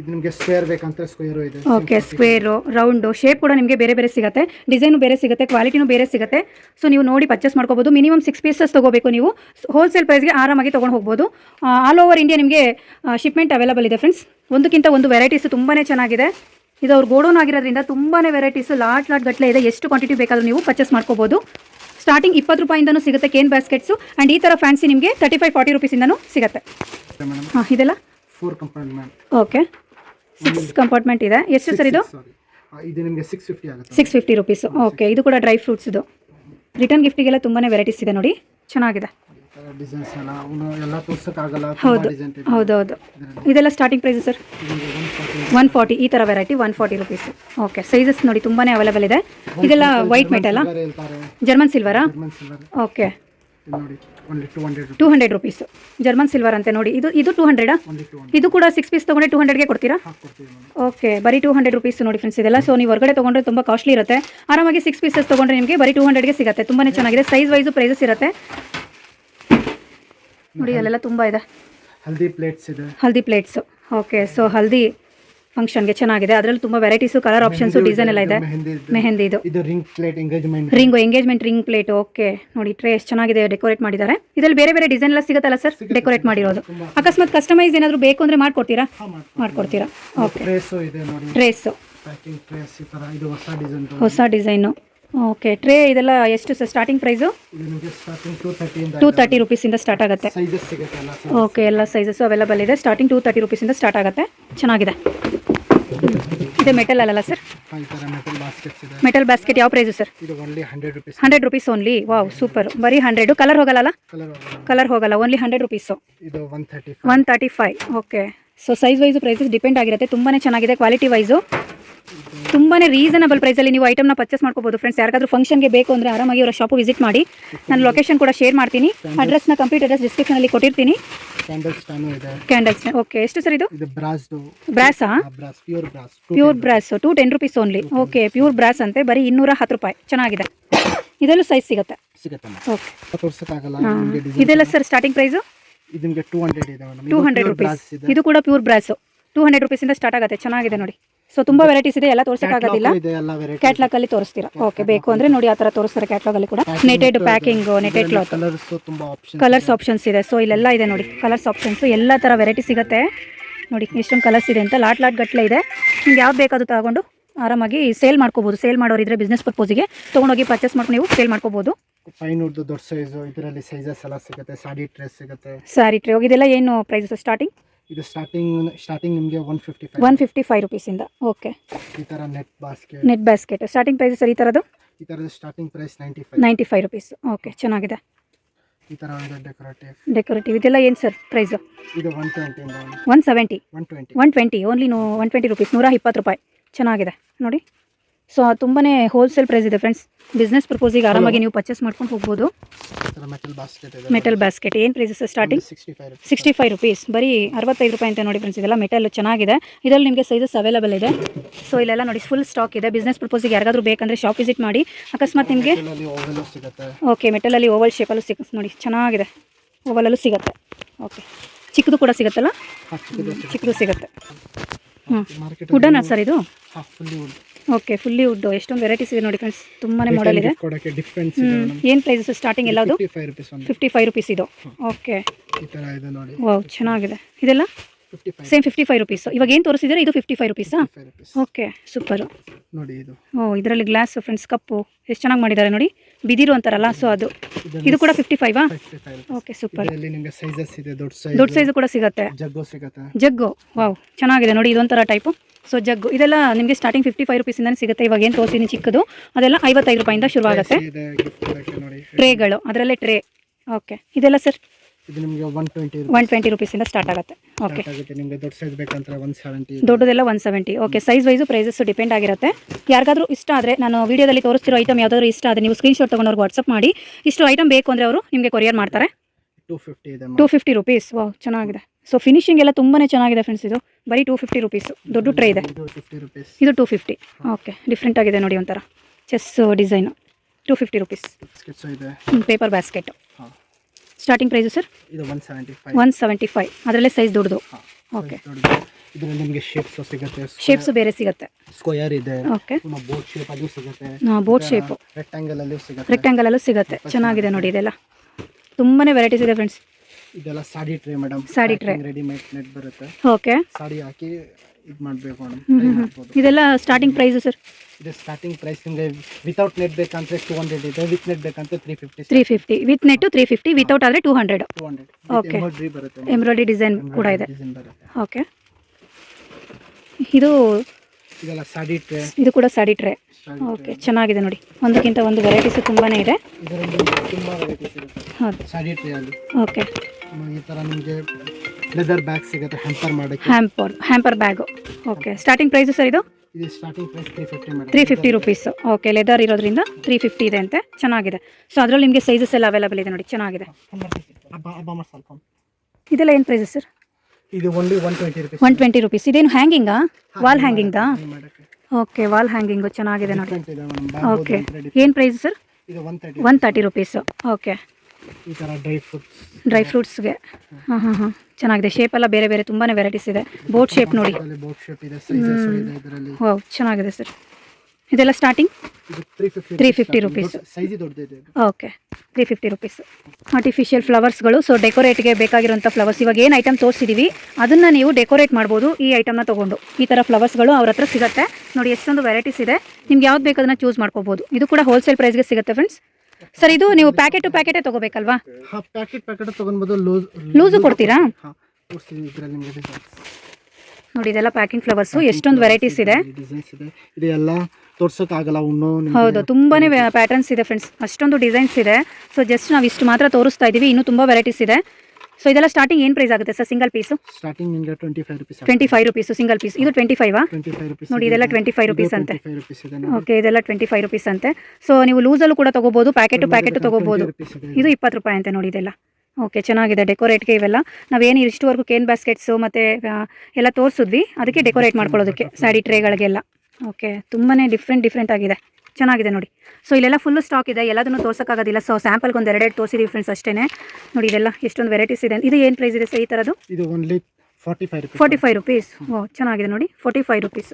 ಇದು ನಿಮಗೆ ಸ್ಕ್ವೇರ್ ಸ್ಕ್ವೇರು ಇದೆ. ಓಕೆ ಸ್ಕ್ವೇರು ರೌಂಡು ಶೇಪ್ ಕೂಡ ನಿಮಗೆ ಬೇರೆ ಬೇರೆ ಸಿಗುತ್ತೆ. ಡಿಸೈನು ಬೇರೆ ಸಿಗುತ್ತೆ ಕ್ವಾಲಿಟಿನೂ ಬೇರೆ ಸಿಗುತ್ತೆ. ಸೊ ನೀವು ನೋಡಿ ಪರ್ಚೇಸ್ ಮಾಡ್ಕೋಬೋದು. ಮಿನಿಮಮ್ ಸಿಕ್ಸ್ ಪೀಸಸ್ ತೊಗೋಬೇಕು ನೀವು. ಹೋಲ್ಸೇಲ್ ಪ್ರೈಸ್ಗೆ ಆರಾಮಾಗಿ ತೊಗೊಂಡು ಹೋಗ್ಬೋದು. ಆಲ್ ಓವರ್ ಇಂಡಿಯಾ ನಿಮಗೆ ಶಿಪ್ಮೆಂಟ್ ಅವೈಲಬಲ್ ಇದೆ ಫ್ರೆಂಡ್ಸ್ ಒಂದಕ್ಕಿಂತ ಒಂದು ವೆರೈಟೀಸ್ ತುಂಬಾ ಚೆನ್ನಾಗಿದೆ. ಇದು ಅವ್ರು ಗೋಡೌನ್ ಆಗಿರೋದ್ರಿಂದ ತುಂಬಾ ವೆರೈಟೀಸ್ ಲಾಟ್ ಲಾಟ್ ಗಟ್ಟಲೆ ಇದೆ. ಎಷ್ಟು ಕ್ವಾಂಟಿಟಿ ಬೇಕಾದರೂ ನೀವು ಪರ್ಚೇಸ್ ಮಾಡ್ಕೋಬೋದು. ಸ್ಟಾರ್ಟಿಂಗ್ ಇಪ್ಪತ್ತು ರೂಪಾಯಿಂದನೂ ಸಿಗುತ್ತೆ ಕೇನ್ ಬ್ಯಾಸ್ಕೆಟ್ಸು ಆ್ಯಂಡ್ ಈ ಥರ ಫ್ಯಾನ್ಸಿ ನಿಮಗೆ ತರ್ಟಿ ಫೈವ್ ಫಾರ್ಟಿ ರುಪೀಸಿಂದನೂ ಸಿಗುತ್ತೆ. ಹಾಂ ಇದೆಲ್ಲ? ಫೋರ್ ಓಕೆ ಸಿಕ್ಸ್ ಕಂಪಾರ್ಟ್ಮೆಂಟ್ ಇದೆ. ಎಷ್ಟು ಸರ್ ಇದು? ಇದು ನಿಮಗೆ ಸಿಕ್ಸ್ ಫಿಫ್ಟಿ ಆಗುತ್ತೆ. ಸಿಕ್ಸ್ ಫಿಫ್ಟಿ ರುಪೀಸು ಓಕೆ ಇದು ಕೂಡ ಡ್ರೈ ಫ್ರೂಟ್ಸ್ ಇದು. ರಿಟರ್ನ್ ಗಿಫ್ಟಿಗೆಲ್ಲ ತುಂಬಾ ವೆರೈಟೀಸ್ ಇದೆ ನೋಡಿ. ಚೆನ್ನಾಗಿದೆ. ಡಿಸೈನ್ಸ್ ಎಲ್ಲ ಅವನು ಎಲ್ಲ ತೋರ್ಸೋಕ್ಕಾಗಲ್ಲ ಹೌದು ಹೌದೌದು. ಇದೆಲ್ಲ starting price sir one forty ಈ ಥರ variety one forty rupees okay sizes ನೋಡಿ ತುಂಬಾ ಅವೈಲೇಬಲ್ ಇದೆ. ಇದೆಲ್ಲ ವೈಟ್ ಮೆಟಲ್ ಜರ್ಮನ್ ಸಿಲ್ವರಾ ಓಕೆ ನೋಡಿ. Two hundred rupees German silver ಅಂತೆ ನೋಡಿ. ಇದು ಇದು ಟೂ ಹಂಡ್ರೆಡಾ ಇದು ಕೂಡ ಸಿಕ್ಸ್ ಪೀಸ್ ತೊಗೊಂಡೆ ಟೂ ಹಂಡ್ರೆಡ್ಗೆ ಕೊಡ್ತೀರಾ? ಓಕೆ ಬರೀ ಟೂ ಹಂಡ್ರೆಡ್ ರುಪೀಸ್ ನೋಡಿ ಫ್ರೆಂಡ್ಸ್ ಇದೆಲ್ಲ. ಸೊ ನೀವು ಹೊರಗಡೆ ತೊಗೊಂಡ್ರೆ ತುಂಬ ಕಾಸ್ಟ್ಲಿ ಇರುತ್ತೆ. ಆರಾಮಾಗಿ ಸಿಕ್ಸ್ ಪೀಸಸ್ ತೊಗೊಂಡ್ರೆ ನಿಮಗೆ ಬರೀ ಟೂ ಹಂಡ್ರೆಡ್ಗೆ ಸಿಗುತ್ತೆ. ತುಂಬಾ ಚೆನ್ನಾಗಿದೆ. ಸೈಜ್ ವೈಸು ಪ್ರೈಸಸ್ ಇರುತ್ತೆ. ನೋಡಿ ಅಲ್ಲೆಲ್ಲ ತುಂಬ ಇದೆ. ಹಲ್ದಿ ಪ್ಲೇಟ್ಸ್ ಇದೆ. Haldi plates okay so haldi ಫಂಕ್ಷನ್ಗೆ ಚೆನ್ನಾಗಿದೆ. ಅದರಲ್ಲಿ ತುಂಬಾ ವೆರೈಟೀಸ್ ಕಲರ್ ಆಪ್ಷನ್ಸು ಡಿಸೈನ್ ಎಲ್ಲ ಇದೆ. ಮೆಹಂದಿ ಇದು. Ring plate engagement ring engagement ring plate okay ನೋಡಿ ಟ್ರೇ ಎಷ್ಟು ಚೆನ್ನಾಗಿದೆ ಡೆಕೋರೇಟ್ ಮಾಡಿದ್ದಾರೆ. ಇದರಲ್ಲಿ ಬೇರೆ ಬೇರೆ ಡಿಸೈನ್ ಎಲ್ಲ ಸಿಗುತ್ತಲ್ಲ ಸರ್ ಡೆಕೋರೇಟ್ ಮಾಡಿರೋದು. ಅಕಸ್ಮಾತ್ ಕಸ್ಟಮೈಸ್ ಏನಾದರೂ ಬೇಕು ಅಂದರೆ ಮಾಡ್ಕೊಡ್ತೀರಾ? ಮಾಡ್ಕೊಡ್ತೀರಾ? ಓಕೆ ಟ್ರೇಸು ಹೊಸ ಡಿಸೈನ್ ಓಕೆ ಟ್ರೇ ಇದೆಲ್ಲ ಎಷ್ಟು sir starting price two thirty ರುಪೀಸಿಂದ start ಆಗುತ್ತೆ. ಓಕೆ ಎಲ್ಲ ಸೈಜಸ್ಸು ಅವೈಲಬಲ್ ಇದೆ. ಸ್ಟಾರ್ಟಿಂಗ್ ಟೂ ತರ್ಟಿ ರುಪೀಸಿಂದ ಸ್ಟಾರ್ಟ್ ಆಗುತ್ತೆ. ಚೆನ್ನಾಗಿದೆ. ಇದು ಮೆಟಲ್ ಅಲ್ಲಲ್ಲ ಸರ್ ಮೆಟಲ್ ಬಾಸ್ಕೆಟ್ ಯಾವ price sir hundred rupees only wow super ಬರೀ ಹಂಡ್ರೆಡು ಕಲರ್ ಹೋಗಲ್ಲ. ಕಲರ್ ಹೋಗಲ್ಲ. ಓನ್ಲಿ ಹಂಡ್ರೆಡ್ ರುಪೀಸು ಇದು one thirty one thirty five okay so size wise prices depend ಆಗಿರುತ್ತೆ. ತುಂಬಾ ಚೆನ್ನಾಗಿದೆ. ಕ್ವಾಲಿಟಿ ವೈಸು ತುಂಬಾ ರೀಸನಬಲ್ ಪ್ರೈಸಲ್ಲಿ ನೀವು ಐಟಮ್ನ ಪರ್ಚೇಸ್ ಮಾಡ್ಕೋಬೋದು ಫ್ರೆಂಡ್ಸ್ ಯಾರಿಗಾದ್ರೂ ಫಂಕ್ಷನ್ಗೆ ಬೇಕು ಅಂದರೆ ಆರಾಮಾಗಿ ಅವರ ಶಾಪು ವಿಸಿಟ್ ಮಾಡಿ. ನಾನು ಲೊಕೇಶನ್ ಕೂಡ ಶೇರ್ ಮಾಡ್ತೀನಿ. ಅಡ್ರೆಸ್ನ ಕಂಪ್ಲೀಟ್ ಅಡ್ರೆಸ್ ಡಿಸ್ಕ್ರಿಪ್ಷನಲ್ಲಿ ಕೊಟ್ಟಿರ್ತೀನಿ. ಕ್ಯಾಂಡಲ್ಸ್ ಓಕೆ ಎಷ್ಟು ಸರ್ ಇದು? ಬ್ರಾಸಾ pure brass two ten rupees only okay pure brass ಅಂತೆ. ಬರೀ ಇನ್ನೂರ ಹತ್ತು ರೂಪಾಯಿ. ಚೆನ್ನಾಗಿದೆ. ಇದೆಲ್ಲೂ ಸೈಜ್ ಸಿಗುತ್ತೆ. ಇದೆಲ್ಲ sir starting price two hundred rupees ಇದು ಕೂಡ ಪ್ಯೂರ್ ಬ್ರಾಸು ಟೂ ಹಂಡ್ರೆಡ್ ರುಪೀಸಿಂದ ಸ್ಟಾರ್ಟ್ ಆಗುತ್ತೆ. ಚೆನ್ನಾಗಿದೆ ನೋಡಿ. ಸೊ ತುಂಬಾ ವೆರೈಟೀಸ್ ಇದೆ ಎಲ್ಲ ತೋರ್ಸೋಕ್ಕಾಗೋದಿಲ್ಲ. ಕ್ಯಾಟ್ಲಾಗ್ ಅಲ್ಲಿ ತೋರಿಸ್ತೀರಾ? ಓಕೆ ಬೇಕು ಅಂದ್ರೆ ನೋಡಿ ಆ ತರ ತೋರಿಸ್ತಾರೆ ಕ್ಯಾಟ್ಲಾಗ್ ಅಲ್ಲಿ ಕೂಡ. Netted packing netted cloth colours options ಇದೆ. ಸೊ ಇಲ್ಲೆಲ್ಲ ಇದೆ ನೋಡಿ. ಕಲರ್ಸ್ ಆಪ್ಷನ್ಸ್ ಎಲ್ಲ ತರ ವೆರೈಟಿ ಸಿಗುತ್ತೆ. ನೋಡಿ ಎಷ್ಟೊಂದು ಕಲರ್ಸ್ ಇದೆ ಅಂತ. ಲಾಟ್ ಲಾಟ್ ಗಟ್ಟಲೆ ಇದೆ. ನಿಮ್ಗೆ ಯಾವ್ದು ಬೇಕಾದ್ರು ತಗೊಂಡು ಆರಾಮಾಗಿ ಸೇಲ್ ಮಾಡ್ಕೋಬೋದು. ಸೇಲ್ ಮಾಡೋರು ಇದ್ರೆ ಬಿಸ್ನೆಸ್ ಪರ್ಪೋಸಿಗೆ ತೊಗೊಂಡೋಗಿ ಪರ್ಚೇಸ್ ಮಾಡ್ಕೊಂಡು ನೀವು ಸೇಲ್ ಮಾಡ್ಕೋಬೋದು. ಉಡ್ದು ದೊಡ್ಡ ಸೈಜು ಇದರಲ್ಲಿ ಸೈಜಸ್ ಎಲ್ಲ ಸಿಗುತ್ತೆ. ಸಾರಿ ಸಿಗುತ್ತೆ. ಸ್ಯಾರಿ ಟ್ರೇ ಇದೆಲ್ಲ ಏನು ಪ್ರೈಸಸ್ ಸ್ಟಾರ್ಟಿಂಗ್ ಇದು ಸ್ಟಾರ್ಟಿಂಗ್ ಸ್ಟಾರ್ಟಿಂಗ್ ನಿಮಗೆ one fifty five one fifty five ರುಪೀಸಿಂದ okay ಈ ಥರ net basket net basket starting prices ಈ ಥರದ್ದು ಈ ಥರದ starting price ninety five ninety five rupees okay ಚೆನ್ನಾಗಿದೆ. ಈ ಥರ ಒಂದು ಡೆಕೋರೇಟಿವ್ ಡೆಕೋರೇಟಿವ್ ಇದೆಲ್ಲ ಏನು ಸರ್ ಪ್ರೈಸು ಇದು one twenty one seventy one twenty one twenty only ನೂ ಒನ್ ಟ್ವೆಂಟಿ ರುಪೀಸ್ ನೂರ ಇಪ್ಪತ್ತು ರೂಪಾಯಿ. ಚೆನ್ನಾಗಿದೆ. ನೋಡಿ. ಸೊ ತುಂಬಾ ಹೋಲ್ಸೇಲ್ ಪ್ರೈಸ್ ಇದೆ ಫ್ರೆಂಡ್ಸ್ ಬಿಸ್ನೆಸ್ ಪರ್ಪೋಸಿಗೆ ಆರಾಮಾಗಿ ನೀವು ಪರ್ಚೇಸ್ ಮಾಡ್ಕೊಂಡು ಹೋಗ್ಬೋದು. ಮೆಟಲ್ ಬಾಸ್ಕೆಟ್ ಏನು prices starting sixty five rupees ಬರೀ ಅರವತ್ತೈದು ರೂಪಾಯಿ ಅಂತ ನೋಡಿ ಫ್ರೆಂಡ್ಸ್ ಇದೆಲ್ಲ ಮೆಟಲ್ ಚೆನ್ನಾಗಿದೆ. ಇದರಲ್ಲಿ ನಿಮಗೆ ಸೈಜಸ್ ಅವೈಲೇಬಲ್ ಇದೆ. ಸೊ ಇಲ್ಲೆಲ್ಲ ನೋಡಿ ಫುಲ್ ಸ್ಟಾಕ್ ಇದೆ. ಬಿಸ್ನೆಸ್ ಪರ್ಪೋಸಿಗೆ ಯಾರಿಗಾದ್ರೂ ಬೇಕಂದರೆ ಶಾಪ್ ವಿಸಿಟ್ ಮಾಡಿ. ಅಕಸ್ಮಾತ್ ನಿಮಗೆ ಅಲ್ಲಿ ಓವೆಲು ಸಿಗುತ್ತೆ. ಓಕೆ ಮೆಟಲಲ್ಲಿ ಓವಲ್ ಶೇಪಲ್ಲೂ ಸಿಗುತ್ತೆ. ನೋಡಿ ಚೆನ್ನಾಗಿದೆ. ಓವಲಲ್ಲೂ ಸಿಗುತ್ತೆ. ಓಕೆ ಚಿಕ್ಕದು ಕೂಡ ಸಿಗುತ್ತಲ್ಲ? ಚಿಕ್ಕದು ಸಿಗುತ್ತೆ. ಹ್ಞೂ ಉಡನಾ ಸರ್ ಇದು? ಹಾಂ fully wood okay fully wood ಎಷ್ಟೊಂದು ವೆರೈಟೀಸ್ ಇದೆ ನೋಡಿ ಫ್ರೆಂಡ್ಸ್ ತುಂಬಾನೇ ಮಾಡೆಲ್ ಇದೆ. ಕೊಡಕ್ಕೆ ಡಿಫ್ರೆನ್ಸ್ ಇದೆ ಮೇಡಮ್. ಏನು ಪ್ರೈಸಸ್ ಸ್ಟಾರ್ಟಿಂಗ್ ಎಲ್ಲದು? ಫಿಫ್ಟಿ ಫೈವ್ ರುಪೀಸ್ ಒಂದು. ಫಿಫ್ಟಿ ಫೈವ್ ರುಪೀಸ್ ಇದು ಓಕೆ. ಈ ಥರ ಇದೆ ನೋಡಿ. ವಾವ್ ಚೆನ್ನಾಗಿದೆ. ಇದೆಲ್ಲ? ಸೇಮ್ ಫಿಫ್ಟಿ ಫೈವ್ ರುಪೀಸ್ ಇವಾಗ ಏನು ತೋರಿಸಿದ್ರೆ ಇದು ಫಿಫ್ಟಿ ಫೈವ್ ರುಪೀಸಾ ರುಪೀಸ್ ಓಕೆ ಸೂಪರ್ ನೋಡಿ ಇದು. ಓ ಇದರಲ್ಲಿ ಗ್ಲಾಸ್ ಫ್ರೆಂಡ್ಸ್ ಕಪ್ಪು ಎಷ್ಟು ಚೆನ್ನಾಗಿ ಮಾಡಿದ್ದಾರೆ ನೋಡಿ. ಬಿದಿರು ಅಂತಾರಲ್ಲ ಸೊ ಅದು. ಇದು ಕೂಡ ಫಿಫ್ಟಿ ಫೈವಾ ಓಕೆ ಸೂಪರ್ ದೊಡ್ಡ ಸೈಜ್ ಕೂಡ ಸಿಗುತ್ತೆ. ಜಗ್ಗು ವಾವ್ ಚೆನ್ನಾಗಿದೆ ನೋಡಿ ಇದೊಂಥರ ಟೈಪು ಸೊ ಜಗ್ಗು ಇದೆಲ್ಲ ನಿಮಗೆ ಸ್ಟಾರ್ಟಿಂಗ್ ಫಿಫ್ಟಿ ಫೈವ್ ರುಪೀಸಿಂದನೇ ಸಿಗುತ್ತೆ. ಇವಾಗ ಏನು ತೋರಿಸ್ತೀನಿ ಚಿಕ್ಕದು ಅದೆಲ್ಲ ಐವತ್ತೈದು ರೂಪಾಯಿಂದ ಶುರುವಾಗುತ್ತೆ. ಟ್ರೇಗಳು ಅದರಲ್ಲೇ ಟ್ರೇ ಓಕೆ ಇದೆಲ್ಲ ಸರ್ ಇದು ನಿಮಗೆ ಒನ್ ಟ್ವೆಂಟಿ ಒನ್ ಟ್ವೆಂಟಿ ರುಪೀಸಿಂದ ಸ್ಟಾರ್ಟ್ ಆಗುತ್ತೆ. ಓಕೆ ಆಗುತ್ತೆ ನಿಮಗೆ ದೊಡ್ಡ ಸೈಜ್ ಬೇಕಂದ್ರೆ one seventy ದೊಡ್ಡದೆಲ್ಲ one seventy okay size wise prices depend ಆಗಿರುತ್ತೆ. ಯಾರಿಗಾದ್ರೂ ಇಷ್ಟ ಆದರೆ ನಾನು ವಿಡಿಯೋದಲ್ಲಿ ತೋರಿಸ್ತಿರೋ ಐಟಮ್ ಯಾವ್ದಾದ್ರು ಇಷ್ಟ ಆದರೆ ನೀವು ಸ್ಕ್ರೀನ್ಶಾಟ್ ತೊಗೊಂಡವ್ರಿಗೆ ವಾಟ್ಸಪ್ ಮಾಡಿ. ಇಷ್ಟು ಐಟಮ್ ಬೇಕು ಅಂದರೆ ಅವರು ನಿಮಗೆ ಕೊರಿಯರ್ ಮಾಡ್ತಾರೆ. ಟೂ ಫಿಫ್ಟಿ ಇದೆ ಟೂ ಫಿಫ್ಟಿ ರುಪೀಸ್ ವಾ ಚೆನ್ನಾಗಿದೆ. ಸೊ ಫಿನಿಶಿಂಗ್ ಎಲ್ಲ ತುಂಬಾ ಚೆನ್ನಾಗಿದೆ ಫ್ರೆಂಡ್ಸ್ ಇದು. ಬರೀ ಟೂ ಫಿಫ್ಟಿ ರುಪೀಸ್ ದೊಡ್ಡ ಟ್ರೇ ಇದೆ. ಇದು ರುಪೀಸ್ ಇದು ಟೂ ಫಿಫ್ಟಿ ಓಕೆ ಡಿಫ್ರೆಂಟ್ ಆಗಿದೆ ನೋಡಿ ಒಂಥರ. Chess design two fifty rupees ಇದೆ. Paper basket starting price sir ಇದು one seventy five one seventy five ಅದರಲ್ಲೇ ಸೈಜ್ ದೊಡ್ಡದು. ಓಕೆ ಇದರಲ್ಲಿ ನಿಮಗೆ ಶೇಪ್ಸ್ ಸಿಗುತ್ತೆ ಶೇಪ್ಸ್ ಬೇರೆ ಸಿಗುತ್ತೆ. ಸ್ಕ್ವೇರ್ ಇದೆ. ಓಕೆ ಬೋಟ್ ಶೇಪ್ ಅದು ಸಿಗುತ್ತೆ. ಬೋಟ್ ಶೇಪ್ ರೆಕ್ಟಾಂಗಲ್ ಅಲ್ಲಿ ಸಿಗುತ್ತೆ. ರೆಕ್ಟ್ಯಾಂಗಲಲ್ಲೂ ಸಿಗುತ್ತೆ. ಚೆನ್ನಾಗಿದೆ ನೋಡಿ ಇದೆಲ್ಲ. ತುಂಬಾನೇ ವೆರೈಟೀಸ್ ಇದೆ ಫ್ರೆಂಡ್ಸ್ ಇದೆಲ್ಲ sari tray madam sari tray. Readymade net ಬರುತ್ತೆ. ಓಕೆ ಸಾಡಿ ಹಾಕಿ ಇದು ಮಾಡಬೇಕು ಮೇಡಮ್. ಇದೆಲ್ಲ ಸ್ಟಾರ್ಟಿಂಗ್ ಪ್ರೈಸ್ ಸರ್? ಇದು ಸ್ಟಾರ್ಟಿಂಗ್ ಪ್ರೈಸ್ ನಿಮಗೆ ವಿತೌಟ್ ನೆಟ್ ಬೇಕಂದ್ರೆ ಟೂ ಹಂಡ್ರೆಡ್ ಇದೆ ವಿತ್ ನೆಟ್ ಬೇಕಂದ್ರೆ three fifty three fifty with net three fifty without ಆದರೆ two hundred two hundred. Embroidery ಬರುತ್ತೆ ಎಂಬ್ರಾಯ್ಡ್ರಿ ಡಿಸೈನ್ ಕೂಡ ಇದೆ. ಡಿಸೈನ್ ಬರುತ್ತೆ. ಓಕೆ ಇದು ಇದೆಲ್ಲ ಸಾಡಿ ಟ್ರೇ ಇದು ಕೂಡ ಸ್ಯಾಡಿ ಟ್ರೇ ಓಕೆ ಚೆನ್ನಾಗಿದೆ ನೋಡಿ. ಒಂದಕ್ಕಿಂತ ಒಂದು ವೆರೈಟೀಸ್ ತುಂಬಾ ಇದೆ. ಇದರಲ್ಲಿ ತುಂಬ ವೆರೈಟೀಸ್ ಇದೆ ಹೌದು. ಸಾಡಿ ಟ್ರೇ ಅಲ್ಲಿ. ಓಕೆ ಈ ಥರ ನಿಮಗೆ ಲೆದರ್ ಬ್ಯಾಗ್ ಸಿಗುತ್ತೆ ಹ್ಯಾಂಪರ್ ಮಾಡಕ್ಕೆ. Hamper hamper bag okay starting price sir ಇದು? ಇದು starting price three fifty madam. Three fifty rupees okay leather ಇರೋದ್ರಿಂದ ತ್ರೀ ಫಿಫ್ಟಿ ಇದೆ ಅಂತೆ. ಚೆನ್ನಾಗಿದೆ. ಸೊ ಅದರಲ್ಲಿ ನಿಮಗೆ ಸೈಜಸ್ ಎಲ್ಲ ಅವೈಲೇಬಲ್ ಇದೆ ನೋಡಿ. ಚೆನ್ನಾಗಿದೆ. ಇದೆಲ್ಲ ಏನು ಪ್ರೈಸ್ ಸರ್ ಇದು only one twenty rupees one twenty rupees ಇದೇನು ಹ್ಯಾಂಗಿಂಗಾ ವಾಲ್ ಹ್ಯಾಂಗಿಂಗಾ ಓಕೆ ವಾಲ್ ಹ್ಯಾಂಗಿಂಗು ಚೆನ್ನಾಗಿದೆ ನೋಡಿ. ಓಕೆ ಏನು ಪ್ರೈಸ್ ಸರ್ ಇದು one thirty one thirty rupees okay ಈ ಥರ ಡ್ರೈ ಫ್ರೂಟ್ಸ್ ಡ್ರೈ ಫ್ರೂಟ್ಸ್ಗೆ ಹಾಂ ಹಾಂ ಹಾಂ. ಚೆನ್ನಾಗಿದೆ. ಶೇಪ್ ಎಲ್ಲ ಬೇರೆ ಬೇರೆ ತುಂಬಾ ವೆರೈಟೀಸ್ ಇದೆ. ಬೋಟ್ ಶೇಪ್ ನೋಡಿ. ವಾವ್ ಚೆನ್ನಾಗಿದೆ ಸರ್ ಇದೆಲ್ಲ starting three fifty 350 rupees. Size ದೊಡ್ಡದಿದೆ ಇದು. Okay three fifty rupees artificial ಫ್ಲವರ್ಸ್ಗಳು so ಡೆಕೋರೇಟ್ಗೆ ಬೇಕಾಗಿರುವಂಥ ಫ್ಲವರ್ಸ್ ಇವಾಗ ಏನು ಐಟಮ್ ತೋರಿಸಿದ್ದೀವಿ ಅದನ್ನು ನೀವು ಡೆಕೋರೇಟ್ ಮಾಡ್ಬೋದು ಈ ಐಟಮ್ನ ತೊಗೊಂಡು. ಈ ಥರ ಫ್ಲವರ್ಸ್ಗಳು ಅವ್ರ ಹತ್ರ ಸಿಗುತ್ತೆ. ನೋಡಿ ಎಷ್ಟೊಂದು ವೆರೈಟೀಸ್ ಇದೆ. ನಿಮ್ಗೆ ಯಾವ್ದು ಬೇಕು ಅದನ್ನ ಚೂಸ್ ಮಾಡ್ಕೋಬೋದು. ಇದು ಕೂಡ ಹೋಲ್ಸೇಲ್ ಪ್ರೈಸ್ಗೆ ಸಿಗುತ್ತೆ ಫ್ರೆಂಡ್ಸ್ ಸರ್ ಇದು ನೀವು ಪ್ಯಾಕೆಟ್ ಟು ಪ್ಯಾಕೆಟೇ ತಗೋಬೇಕಲ್ವಾ? ಹಾ ಪ್ಯಾಕೆಟ್ ಪ್ಯಾಕೆಟ್ ತಗೊಬೋದು ಲೂಸ್ ಲೂಸು ಕೊಡ್ತೀರಾ? ಹಾ ತೋರಿಸ್ತೀನಿ ಇದರಲ್ಲಿ ನಿಮಗೆ ನೋಡಿ ಇದೆಲ್ಲ ಪ್ಯಾಕಿಂಗ್ ಫ್ಲವರ್ಸ್ ಎಷ್ಟೊಂದು ವೆರೈಟೀಸ್ ಇದೆ. ಡಿಸೈನ್ಸ್ ಇದೆ ಇದೆಲ್ಲ ಎಲ್ಲ ತೋರ್ಸೋಕ್ಕಾಗಲ್ಲ ಇನ್ನೂ ಹೌದು ತುಂಬಾನೇ ಪ್ಯಾಟರ್ನ್ಸ್ ಇದೆ ಫ್ರೆಂಡ್ಸ್ ಅಷ್ಟೊಂದು ಡಿಸೈನ್ಸ್ ಇದೆ. ಸೊ ಜಸ್ಟ್ ನಾವು ಇಷ್ಟು ಮಾತ್ರ ತೋರಿಸ್ತಾ ಇದೀವಿ. ಇನ್ನೂ ತುಂಬಾ ವೆರೈಟೀಸ್ ಇದೆ. ಸೊ ಇದೆಲ್ಲ ಸ್ಟಾರ್ಟಿಂಗ್ ಏನ್ ಪ್ರೈಸ್ ಆಗುತ್ತೆ ಸರ್ ಸಿಂಗಲ್ ಪೀಸು ಸ್ಟಾರ್ಟಿಂಗ್ ನಿಮಗೆ twenty five rupees twenty five rupees single piece ಇದು ಟ್ವೆಂಟಿ ಫೈವಾ ಟ್ವೆಂಟಿ ಫೈವ್ ರುಪೀಸ್ ನೋಡಿ, ಇದೆಲ್ಲ 25 ರೂಪೀಸ್ ಅಂತೆ. ಫೈವ್ ರೂಪೀಸ್ ಇದೆ ಓಕೆ ಇದೆಲ್ಲ ಟ್ವೆಂಟಿ ಫೈವ್ ರುಪೀಸ್ ಅಂತೆ. ಸೊ ನೀವು ಲೂಸಲ್ಲೂ ಕೂಡ ತಗೋಬೋದು ಪ್ಯಾಕೆಟ್ ಟು ಪ್ಯಾಕೆಟ್ ತಗೋಬೋದು. ಇದು. ಇಪ್ಪತ್ತು ರೂಪಾಯಿ ಅಂತೆ ನೋಡಿ ಇದೆಲ್ಲ. ಓಕೆ ಚೆನ್ನಾಗಿದೆ ಡೆಕೋರೇಟ್ಗೆ ಇವೆಲ್ಲ. ನಾವೇನು ಇಷ್ಟುವರೆಗೂ ಕೇನ್ ಬ್ಯಾಸ್ಕೆಟ್ಸು ಮತ್ತು ಎಲ್ಲ ತೋರಿಸಿದ್ವಿ. ಅದಕ್ಕೆ ಡೆಕೋರೇಟ್ ಮಾಡ್ಕೊಳ್ಳೋದಕ್ಕೆ ಸ್ಯಾಡಿ ಟ್ರೇಗಳಿಗೆಲ್ಲ ಓಕೆ ತುಂಬಾ ಡಿಫ್ರೆಂಟ್ ಡಿಫ್ರೆಂಟ್ ಆಗಿದೆ. ಚೆನ್ನಾಗಿದೆ ನೋಡಿ. ಸೊ ಇಲ್ಲೆಲ್ಲ ಫುಲ್ಲು ಸ್ಟಾಕ್ ಇದೆ. ಎಲ್ಲದನ್ನು ತೋರ್ಸೋಕ್ಕಾಗೋದಿಲ್ಲ. ಸೊ ಸ್ಯಾಂಪಲ್ಗೆ ಒಂದು ಎರಡೆರಡು ತೋರಿಸಿದ್ದೀವಿ ಫ್ರೆಂಡ್ಸ್ ಅಷ್ಟೇ ನೋಡಿ ಇದೆಲ್ಲ ಎಷ್ಟೊಂದು ವೆರೈಟೀಸ್ ಇದೆ. ಇದು ಏನು ಪ್ರೈಸ್ ಇದೆ ಸರ್ ಈ ಥರದ್ದು ಇದು only forty five rupees forty five rupees oh ಚೆನ್ನಾಗಿದೆ ನೋಡಿ. Forty five rupees